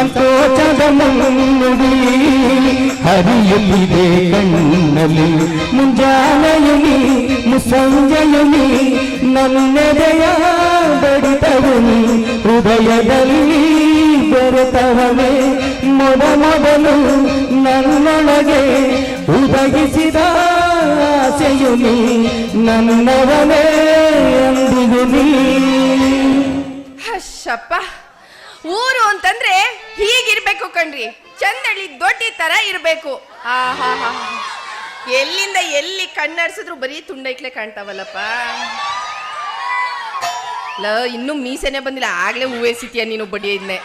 ಸಂಕೋಚದ ಮುನ್ನುಡಿ ಹರಿಯಲಿದೆ ಕಣ್ಣಲ್ಲಿ ಮುಂಜಾನೆಯಲ್ಲಿ ಮುಸಂಜೆಯಲ್ಲಿ ನನ್ನೆದೆಯ ಬಡಿತವನು. ಹೃದಯದಲ್ಲಿ ಬೆರೆತವನೇ ಮೊದ ಮೊದಲು ನನ್ನೊಳಗೆ ಉದಗಿಸಿದ ಆಸೆಯು ನೀ ನನ್ನವನೇ ಎಂದಿಗೂ ನೀ ಹಶಪ್ಪ. ಊರು ಅಂತಂದ್ರೆ ಹೀಗಿರ್ಬೇಕು ಕಣ್ರಿ. ಚಂದಳಿ ದೊಡ್ಡ ತರ ಇರ್ಬೇಕು. ಆಹಾ ಎಲ್ಲಿಂದ ಎಲ್ಲಿ ಕಣ್ಣಾಡ್ಸಿದ್ರು ಬರೀ ತುಂಡೈಕ್ಲೆ ಕಾಣ್ತಾವಲ್ಲಪ್ಪ. ಲ, ಇನ್ನೂ ಮೀಸೆನೆ ಬಂದಿಲ್ಲ. ಆಗ್ಲೇ ಹೂವೇ ಸಿಟಿಯ ನೀನು ಬಡಿ ಇದ್ನೆ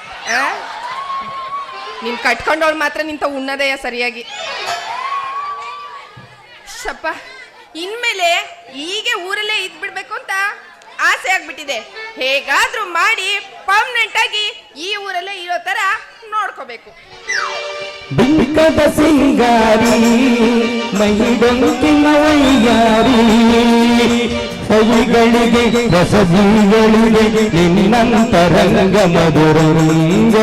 ನೀನ್ ಕಟ್ಕೊಂಡವಳು ಮಾತ್ರ ನಿಂತ ಉಣ್ಣದೆಯ ಸರಿಯಾಗಿ? ಶಪ್ಪ, ಇನ್ಮೇಲೆ ಹೀಗೆ ಊರಲ್ಲೇ ಇದ್ಬಿಡ್ಬೇಕು ಅಂತ ಆಸೆ ಆಗ್ಬಿಟ್ಟಿದೆ. ಹೇಗಾದ್ರೂ ಮಾಡಿ ಪರ್ಮನೆಂಟ್ ಆಗಿ ಈ ಊರಲ್ಲೇ ಇರೋ ತರ ನೋಡ್ಕೋಬೇಕು. ಬಿಂಕದ ಸಿಂಗಾರಿ ಮೈಡೊಂಕಿನ ವೈಯಾರಿ ಕವಿಗಳಿಗೆ ರಸಬೀಗಳಿಗೆ ನಿನ್ನಂತರಂಗ ಮಧುರಂಗ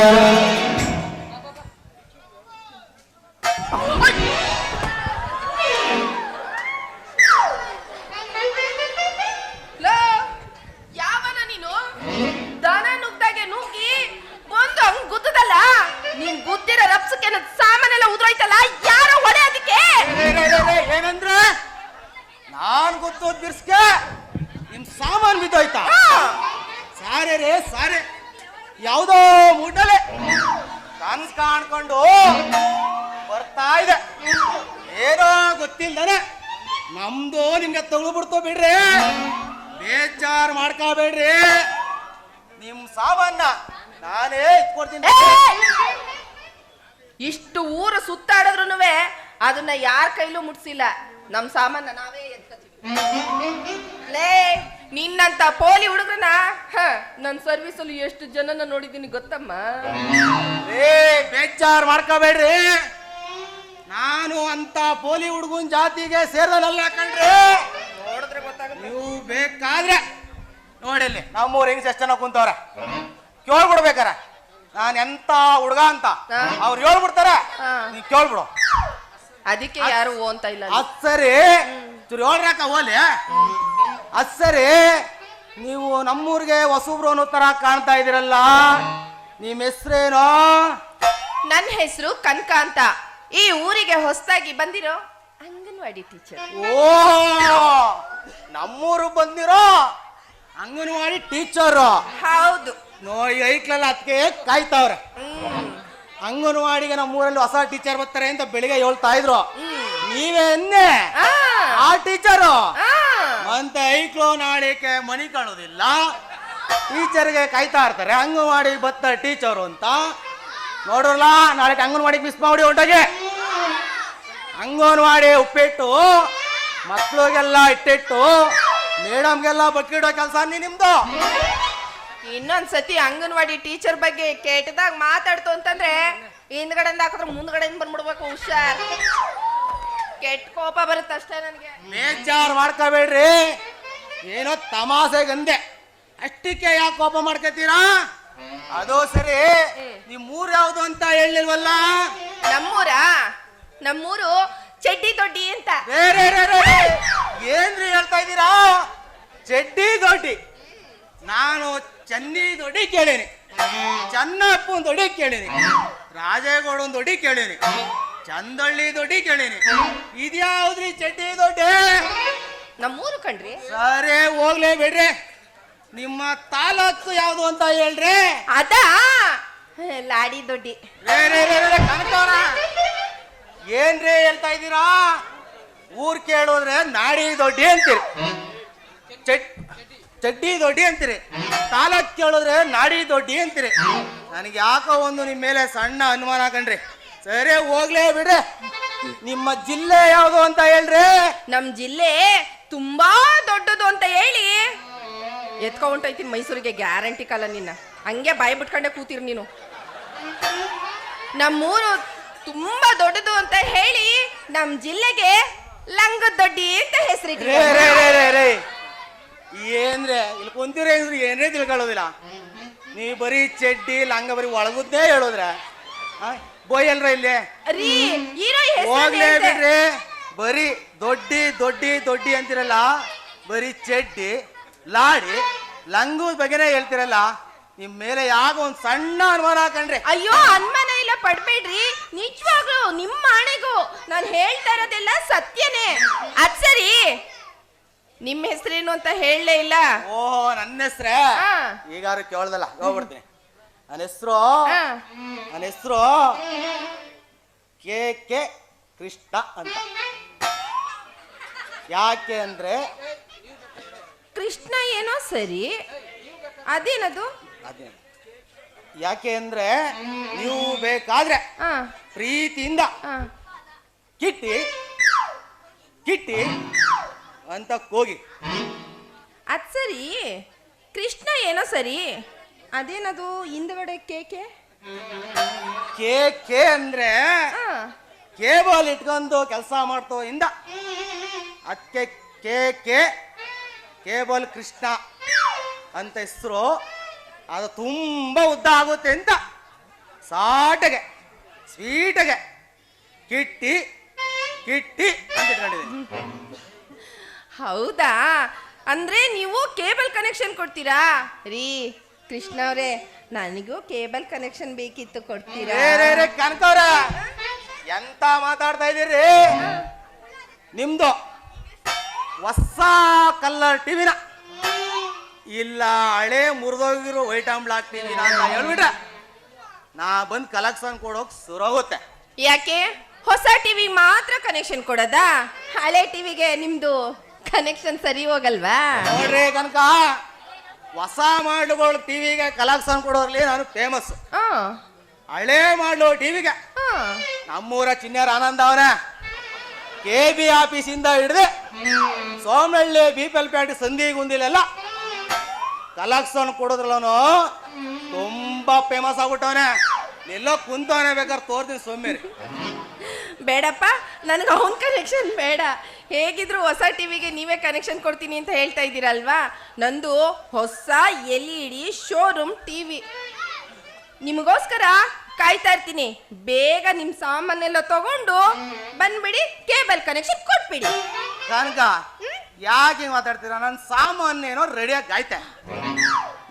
ಗೊತ್ತಿಲ್ದನೆ ನಮ್ದು ನಿಮ್ಗೆ ತಗೊಳ್ಬಿಡ್ತು ಬಿಡ್ರಿ. ಬೇಜಾರ್ ಮಾಡ್ಕೋಬೇಡ್ರಿ. ನಿಮ್ ಸಾಮಾನ ನಾನೇ ಇಟ್ಕೊಡ್ತೀನಿ. ಇಷ್ಟು ಊರು ಸುತ್ತಾಡಿದ್ರು ಅದನ್ನ ಯಾರ ಕೈಲೂ ಮುಟ್ಸಿಲ್ಲ. ನಮ್ ಸಾಮಾನ ನಾವೇ ಎತ್ಕತೀವಿ. ಲೇ ನಿನ್ನಂತ ಪೋಲಿ ಹುಡುಗ್ರನ್ನ ಹ ನನ್ ಸರ್ವಿಸ್ ಅಲ್ಲಿ ಎಷ್ಟು ಜನನ ನೋಡಿದೀನಿ ಗೊತ್ತಮ್ಮ? ಏ ಬೇಜಾರ್ ಮಾಡ್ಕೋಬೇಡ್ರಿ. ನಾನು ಅಂತ ಪೋಲಿ ಹುಡುಗನ್ ಜಾತಿಗೆ ಸೇರದಲ್ಲ ಕಣ್ರಿ? ನೋಡಿದ್ರೆ ಗೊತ್ತಾಗುತ್ತೆ. ನೀವು ಬೇಕಾದ್ರೆ ನೋಡಿಲ್ಲಿ ನಮ್ಮೂರ್ ಹೆಂಗ್ ಎಷ್ಟು ಜನ ಕುಂತವ್ರ? ಕೇಳ್ಬಿಡ್ಬೇಕಾರ. ನಾನು ಎಂತ ಹುಡುಗ ಅಂತ. ಅವ್ರು ಹೇಳ್ಬಿಡ್ತಾರ. ಹಾ. ನೀ ಕೇಳ್ಬಿಡು. ಅದಕ್ಕೆ ಯಾರು ಓ ಅಂತ ಇಲ್ಲ ಅದ್ ಸರಿ ಚೂರು ಹೇಳ್ರಾಕ ಓಲಿ ಅದ್ ಸರಿ ನೀವು ನಮ್ಮೂರಿಗೆ ಹೊಸಬ್ರು ಅನ್ನೋ ತರ ಕಾಣ್ತಾ ಇದೀರಲ್ಲ ನಿಮ್ಮ ಹೆಸ್ರೇನೋ? ನನ್ನ ಹೆಸರು ಕನಕ ಅಂತ. ಈ ಊರಿಗೆ ಹೊಸದಾಗಿ ಬಂದಿರೋ ಅಂಗನವಾಡಿ ಟೀಚರ್ ಓ ನಮ್ಮೂರು ಬಂದಿರೋ ಅಂಗನವಾಡಿ ಟೀಚರ್ ಹೌದು. ನೋ ಈ ಐಕ್ಲಲ್ಲ ಅದಕ್ಕೆ ಕಾಯ್ತಾವ್ರೆ. ಅಂಗನವಾಡಿಗೆ ನಮ್ಮೂರಲ್ಲಿ ಹೊಸ ಟೀಚರ್ ಬರ್ತಾರೆ ಅಂತ ಬೆಳಿಗ್ಗೆ ಹೇಳ್ತಾ ಇದ್ರು. ನೀವೇ ಎನ್ನೆ? ಆ, ಟೀಚರು. ಅಂತ ಐಕ್ಳು ನಾಳೆಗೆ ಮನಿ ಕಾಣೋದಿಲ್ಲ ಟೀಚರ್ಗೆ ಕಾಯ್ತಾ ಇರ್ತಾರೆ ಅಂಗನವಾಡಿ ಬತ್ತ ಟೀಚರು ಅಂತ. ನೋಡ್ರಲ್ಲ ನಾಳೆ ಅಂಗನವಾಡಿಗೆ ಮಿಸ್ ಮಾಡಿ ಹೊಂಟೋಗಿ ಅಂಗನವಾಡಿ ಉಪ್ಪಿಟ್ಟು ಮಕ್ಳಿಗೆಲ್ಲ ಇಟ್ಟಿಟ್ಟು ಮೇಡಮ್ಗೆಲ್ಲ ಬಕ್ಕಿಡೋ ಕೆಲಸ ನೀ ನಿಮ್ದು? ಇನ್ನೊಂದ್ಸತಿ ಅಂಗನವಾಡಿ ಟೀಚರ್ ಬಗ್ಗೆ ಕೆಟ್ಟದಾಗ ಮಾತಾಡ್ತು ಅಂತಂದ್ರೆ ಹಿಂದ್ಗಡೆಯಿಂದ ಹಾಕಿದ್ರೆ ಮುಂದ್ಗಡೆಯಿಂದ ಬಂದ್ಬಿಡ್ಬೇಕು ಹುಷಾರ್. ಕೆಟ್ಟ ಕೋಪ ಬರುತ್ತೆ ಅಷ್ಟೇ ನನಗೆ. ಬೇಜಾರ್ ಮಾಡ್ಕೋಬೇಡ್ರಿ. ಏನೋ ತಮಾಸೆ ಗಂದೆ ಅಷ್ಟಕ್ಕೆ ಯಾಕೆ ಕೋಪ ಮಾಡ್ಕೋತೀರಾ? ಅದು ಸರಿ. ನಿಮ್ಮೂರ್ ಯಾವ್ದು ಅಂತ ಹೇಳಿಲ್ವಲ್ಲ? ನಮ್ಮೂರ? ನಮ್ಮೂರು ಚಡ್ಡಿ ದೊಡ್ಡಿ ಅಂತ. ರೇ, ರೇ, ರೇ. ಏನ್ರಿ ಹೇಳ್ತಾ ಇದ್ದೀರಾ? ಚಡ್ಡಿ ದೊಡ್ಡಿ. ನಾನು ಚನ್ನಿ ದೊಡ್ಡಿ ಕೇಳೀನಿ. ಒಂದು ದೊಡ್ಡಿ ಕೇಳೀನಿ. ರಾಜೇಗೌಡನ್ ದೊಡ್ಡಿ ಕೇಳೀನಿ. ಚಂದಳ್ಳಿ ದೊಡ್ಡಿ ಕೇಳೀನಿ. ಇದ್ಯಾವ್ದ್ರಿ ಚಡ್ಡಿ ದೊಡ್ಡಿ? ನಮ್ಮೂರು ಕಣ್ರಿ. ಸರಿ ಹೋಗ್ಲೇ ಬಿಡ್ರಿ. ನಿಮ್ಮ ತಾಲೂಕು ಯಾವ್ದು ಅಂತ ಹೇಳ್ರಿ. ಅದ? ಲಾಡಿ ದೊಡ್ಡಿ. ರೇ, ರೇ, ರೇ, ರೇ, ಕನಕವ್ರ. ಏನ್ರಿ ಹೇಳ್ತಾ ಇದ್ದೀರಾ? ಊರ್ ಕೇಳೋದ್ರೆ ನಾಡಿ ದೊಡ್ಡಿ ಅಂತೀರಿ. ಚಡ್ಡಿ ದೊಡ್ಡಿ ಅಂತೀರಿ. ತಾಲೂಕ್ ಕೇಳಿದ್ರೆ ನಾಡಿ ದೊಡ್ಡಿ ಅಂತೀರಿ. ನನಗೆ ಯಾಕೋ ಒಂದು ನಿಮ್ಮ ಮೇಲೆ ಸಣ್ಣ ಅನುಮಾನ ಕಣ್ರಿ. ಸರಿ, ಹೋಗ್ಲೇ ಬಿಡ್ರಿ. ನಿಮ್ಮ ಜಿಲ್ಲೆ ಯಾವುದು ಅಂತ ಹೇಳ್ರಿ. ನಮ್ ಜಿಲ್ಲೆ ತುಂಬಾ ದೊಡ್ಡದು ಅಂತ ಹೇಳಿ. ಎತ್ಕೊಂಡೋಯ್ತೀನಿ ಮೈಸೂರಿಗೆ, ಗ್ಯಾರಂಟಿ ಕಾಲ ನಿನ್ನ. ಹಂಗೆ ಬಾಯ್ ಬಿಟ್ಕೊಂಡೆ ಕೂತಿರ್ ನೀನು. ನಮ್ಮೂರು ತುಂಬಾ ದೊಡ್ಡದು ಅಂತ ಹೇಳಿ ನಮ್ ಜಿಲ್ಲೆಗೆ ಲಂಗ ದೊಡ್ಡಿ ಅಂತ ರೇ ರೇ ರೇ ರೇ ರೇ. ಏನ್ರೆ ಇಲ್ಲಿ ಕುಂತಿರ ಏನ್ರೆ ತಿಳ್ಕೊಳ್ಳೋದಿಲ್ಲ? ನೀ ಬರೀ ಚಡ್ಡಿ ಲಂಗ ಬರೀ ಒಳಗುದ್ದೇ ಹೇಳೋದ್ರ. ಬೋಯಲ್ರ ಇಲ್ಲಿ? ರೀ ಹೀರೋ ಹೋಗ್ಲೇ ಹೆಸರು ಬಿಡ್ರಿ. ಬರೀ ದೊಡ್ಡಿ ದೊಡ್ಡಿ ದೊಡ್ಡಿ ಅಂತಿರಲ್ಲ ಬರೀ ಚಡ್ಡಿ ಲಾಡಿ ಲಂಗು ಬಗ್ಗೆನೇ ಹೇಳ್ತಿರಲ್ಲ ನಿಮ್ ಮೇಲೆ ಯಾಕ ಒಂದ್ ಸಣ್ಣ ಅನುಮಾನ ಹಾಕಂಡ್ರಿ ಅಯ್ಯೋ ಇಲ್ಲ ಪಡ್ಬೇಡ್ರಿ. ನಿಜವಾಗ್ಲೂ ನಿಮ್ಮ ಆಣೆಗೂ ನಾನು ಹೇಳ್ತಾ ಇರೋದೆಲ್ಲ ಸತ್ಯನೇ. ಅದ್ ಸರಿ. ನಿಮ್ಮ ಹೆಸರೇನು ಅಂತ ಹೇಳಲೇ ಇಲ್ಲ. ಓಹೋ ನನ್ನ ಹೆಸ್ರ? ಹಾ. ಈಗಾರು ಕೇಳ್ದಲ್ಲ ಹೋಗ್ಬಿಡ್ತೀನಿ. ನನ್ನ ಹೆಸರು ಹಾ. ನನ್ನ ಹೆಸರು ಕೆ ಕೆ ಕೃಷ್ಣ ಅಂತ. ಯಾಕೆ ಅಂದ್ರೆ ಕೃಷ್ಣ ಏನೋ ಸರಿ. ಅದೇನದು? ಅದೇ ಯಾಕೆ ಅಂದ್ರೆ ನೀವು ಬೇಕಾದ್ರೆ ಹಾ. ಪ್ರೀತಿಯಿಂದ ಹಾ. ಕಿಟ್ಟಿ ಕಿಟ್ಟಿ ಅಂತ ಕೂಗಿ. ಅದ್ ಸರಿ. ಕೃಷ್ಣ ಏನೋ ಸರಿ. ಅದೇನದು ಹಿಂದ್ಗಡೆ ಕೇಕೆ? ಕೇಕೆ ಅಂದ್ರೆ ಹಾ. ಕೇಬಲ್ ಇಟ್ಕೊಂಡು ಕೆಲಸ ಮಾಡ್ತೋ ಇಂದ. ಅದಕ್ಕೆ ಕೆ ಕೇಬಲ್ ಕೃಷ್ಣ ಅಂತ ಹೆಸರು. ಅದು ತುಂಬ ಉದ್ದ ಆಗುತ್ತೆ ಅಂತ ಸಾಟಗೆ ಸ್ವೀಟಗೆ ಕಿಟ್ಟಿ ಕಿಟ್ಟಿ ಅಂತ ಇಟ್ಕೊಂಡಿದ್ದೀನಿ. ಹೌದಾ? ಅಂದ್ರೆ ನೀವು ಕೇಬಲ್ ಕನೆಕ್ಷನ್ ಕೊಡ್ತೀರಾ? ರೀ ಕೃಷ್ಣ ಅವರೇ ನನಗೂ ಕೇಬಲ್ ಕನೆಕ್ಷನ್ ಬೇಕಿತ್ತು ಕೊಡ್ತೀರಾ? ಕನಕವ್ರ ಎಂತ ಮಾತಾಡ್ತಾ ಇದೀರಿ ನಿಮ್ದು ಹೊಸ ಕಲ್ಲರ್ ಟಿವಿನ ಇಲ್ಲ ಹಳೆ ಮುರಿದೋಗಿರೋ ವೈಟ್ ಆ್ಯಂಡ್ ಹಾಕ್ತೀನಿ ನಾನು. ಅಂತ ಹೇಳ್ಬಿಟ್ರೆ. ನಾ ಬಂದು ಕಲೆಕ್ಷನ್ ಕೊಡೋಕ್ ಶುರುವಾಗುತ್ತೆ ಯಾಕೆ? ಹೊಸ ಟಿವಿ ಮಾತ್ರ ಕನೆಕ್ಷನ್ ಕೊಡೋದಾ? ಹಳೆ ಟಿವಿಗೆ ನಿಮ್ದು ಕನೆಕ್ಷನ್ ಸರಿ ಹೋಗಲ್ವಾ? ನೋಡ್ರಿ ಕನಕ ಹೊಸ ಮಾಡ್ಲುಗಳು ಟಿವಿಗೆ ಕಲೆಕ್ಷನ್ ಕೊಡೋರ್ಲಿ ನಾನು ಫೇಮಸ್ ಆ, ಹಳೆ ಮಾಡ್ಲು ಟಿವಿಗೆ ಆ. ನಮ್ಮೂರ ಚಿನ್ನರ ಆನಂದ ಅವರೇ. ಕೆ ಬಿ ಆಫೀಸಿಂದ ಹಿಡಿದು ಸೋಮನಹಳ್ಳಿ ಸಂಧಿಗೆ ಸಂಧಿ ಗುಂದಿಲೆಲ್ಲ ಕಲೆಕ್ಷನ್ ಕೊಡೋದ್ರಲ್ಲವನು ತುಂಬಾ ಫೇಮಸ್ ಆಗ್ಬಿಟ್ಟವನೆ. ಎಲ್ಲೋ ಕುಂತವನೆ ಬೇಕಾದ್ರೆ ತೋರ್ತೀನಿ ಸೊಮ್ಮೇರಿ ಬೇಡಪ್ಪ ನನಗೆ ಅವನ್ ಕನೆಕ್ಷನ್ ಬೇಡ. ಹೇಗಿದ್ರು ಹೊಸ ಟಿವಿಗೆ ನೀವೇ ಕನೆಕ್ಷನ್ ಕೊಡ್ತೀನಿ ಅಂತ ಹೇಳ್ತಾ ಇದ್ದೀರಲ್ವಾ? ನಂದು ಹೊಸ L E D showroom TV. ನಿಮಗೋಸ್ಕರ ಕಾಯ್ತಾ ಇರ್ತೀನಿ. ಬೇಗ ನಿಮ್ಮ ಸಾಮಾನೆಲ್ಲ ತಗೊಂಡು ಬಂದ್ಬಿಡಿ ಕೇಬಲ್ ಕನೆಕ್ಷನ್ ಕೊಟ್ಬಿಡಿ. ಕನಕ ಯಾಕೆ ಮಾತಾಡ್ತೀರಾ? ನನ್ನ ಸಾಮಾನ್ಯ ಏನೋ ರೆಡಿಯಾಗಿ ಗಾಯ್ತೆ.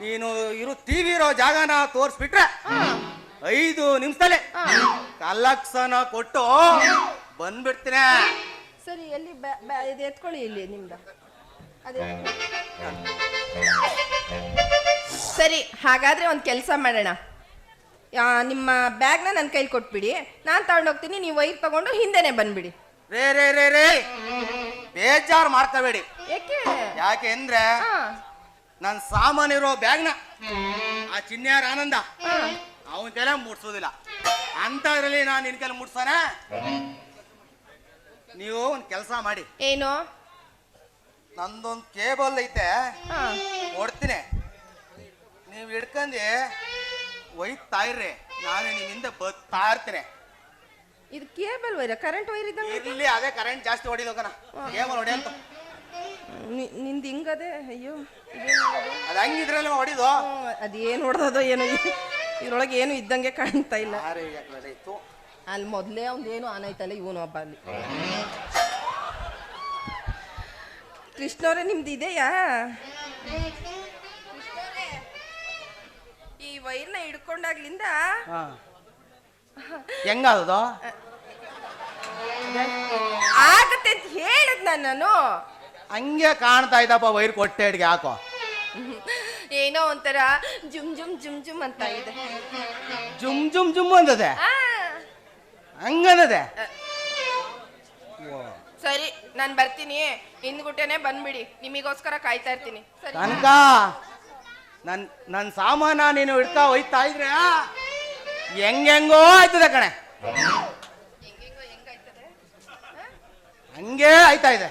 ನೀನು ಇರು ಟಿವಿ ಇರೋ ಜಾಗನ ತೋರಿಸ್ಬಿಟ್ರೆ ಐದು ನಿಮಿಷದಲ್ಲೇ ಕಲ್ಲಕ್ಸನ ಕೊಟ್ಟು ಬಂದ್ಬಿಡ್ತೀನಿ. ಸರಿ ಎಲ್ಲಿ ಇದು ಎತ್ಕೊಳ್ಳಿ ಇಲ್ಲಿ ನಿಮ್ದು. ಅದೇ. ಸರಿ ಹಾಗಾದ್ರೆ ಒಂದು ಕೆಲಸ ಮಾಡೋಣ. ನಿಮ್ಮ ಬ್ಯಾಗ್ನ ನನ್ನ ಕೈಲಿ ಕೊಟ್ಬಿಡಿ. ನಾನು ತಗೊಂಡೋಗ್ತೀನಿ ನೀವು ವೈರ್ ತಗೊಂಡು ಹಿಂದೆನೆ ಬಂದ್ಬಿಡಿ. ರೇ ರೇ ರೇ ರೇ. ಬೇಜಾರು ಮಾಡ್ಕೋಬೇಡಿ. ಏಕೆ? ಯಾಕೆ ಅಂದ್ರೆ ಹಾ, ನನ್ನ ಸಾಮಾನ್ಯರೋ ಬ್ಯಾಗ್ನ. ಆ ಚಿನ್ಯಾರ ಆನಂದ. ಅವನ ತಲೆ ಮುಟ್ಸೋದಿಲ್ಲ ಅಂಥದ್ರಲ್ಲಿ ನಾನು ನಿನ್ ಕೈಲಿ ಮುಟ್ಸಾನೆ ನೀವು ಒಂದು ಕೆಲಸ ಮಾಡಿ. ಏನು? ನಂದೊಂದು ಕೇಬಲ್ ಐತೆ. ಕೊಡ್ತೀನಿ. ನೀವು ಹಿಡ್ಕಂದಿ ಒಯ್ತಾ ಇರ್ರಿ ನಾನು ನಿಮ್ಮಿಂದ ಬರ್ತಾ ಇರ್ತೀನಿ. ಇದು ಕೇಬಲ್ ವೈರ ಕರೆಂಟ್ ವೈರ್ ಇದ್ದಂಗೆ ಇಲ್ಲಿ ಅದೇ ಕರೆಂಟ್ ಜಾಸ್ತಿ ಹೊಡಿದೋಕನ ಕೇಬಲ್ ಹೊಡಿ ಅಂತ ನಿ- ನಿಂದು ಹಿಂಗದೆ? ಅಯ್ಯೋ? ಅದು ಹಂಗಿದ್ರಲ್ಲ ಹೊಡಿದು? ಅದೇನು ಹೊಡೆದೋ ಏನೋ ಇದ್ರೊಳಗೆ ಏನು ಇದ್ದಂಗೆ ಕಾಣ್ತಾ ಇಲ್ಲ. ಅಲ್ಲಿ ಮೊದಲೇ ಏನು ಆನೈತಲ್ಲ ಇವನು ಒಬ್ಬ ಅಲ್ಲಿ. ಕೃಷ್ಣವ್ರೆ ನಿಮ್ದು ಇದೆಯಾ? ಈ ವೈರ್ನ ಹಿಡ್ಕೊಂಡಾಗ್ಲಿಂದ ಹೆಂಗದು ಆಗತ್ತೆ ಅಂತ ಹೇಳಿದ್ ನಾನು. ಹಂಗೆ ಕಾಣ್ತಾ ಇದ್ದಪ್ಪ ವೈರ್ ಕೊಟ್ಟೆ ಅಡ್ಗೆ ಯಾಕೋ ಏನೋ ಒಂಥರ ಜುಮ್ ಜುಮ್ ಜುಮ್ ಜುಮ್ ಅಂತ ಇದೆ. ಜುಮ್ ಜುಮ್ ಜುಮ್ ಅಂದದೆ? ಆ, ಹಂಗಂದದೆ? ಸರಿ ನಾನು ಬರ್ತೀನಿ. ಹಿಂದ್ಗುಟ್ಟೆನೆ ಬಂದ್ಬಿಡಿ. ನಿಮಗೋಸ್ಕರ ಕಾಯ್ತಾ ಇರ್ತೀನಿ. ಸರಿ. ಕನಕ ನನ್ ನನ್ನ ಸಾಮಾನ ನೀನು ಇಡ್ತಾ ಹೋಯ್ತಾ ಇದ್ರೆ ಹೆಂಗೆಂಗೋ ಆಯ್ತದೆ ಕಣೆ. ಹೆಂಗಾಯ್ತದೆ? ಹಂಗೆ ಆಯ್ತಾ ಇದೆ.